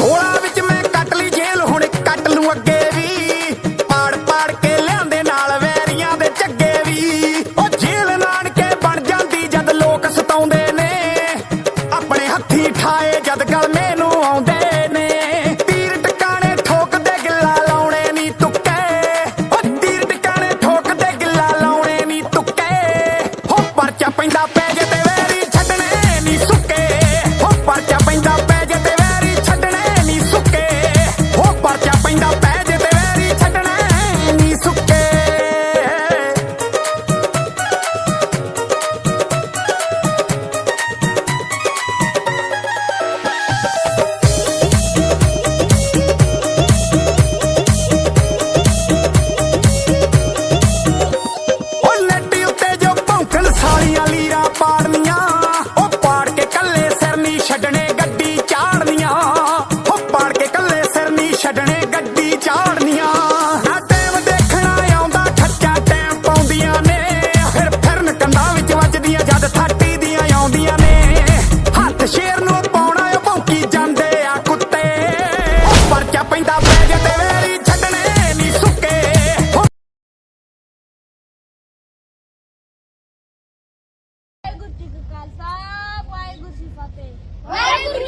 ਹੋਲਾ ਵਿੱਚ ਮੈਂ ਕੱਟ ਲਈ ਜੇਲ ਹੁਣ ਕੱਟ ਲੂੰ ਅੱਗੇ ਵੀ। ਪਾੜ ਪਾੜ ਕੇ ਲਿਆਂਦੇ ਨਾਲ ਵੈਰੀਆਂ ਦੇ ਝੱਗੇ ਵੀ। ਉਹ ਜੇਲ ਨਾਨਕੇ ਬਣ ਜਾਂਦੀ ਜਦ ਲੋਕ ਸਤਾਉਂਦੇ ਨੇ। ਆਪਣੇ ਹੱਥੀ ਠਾਏ ਜਦ ਗਲ ਖਾਲਸਾ ਵਾਹਿਗੁਰੂ ਜੀ ਫਤਿਹ ਵਾਹਿਗੁਰੂ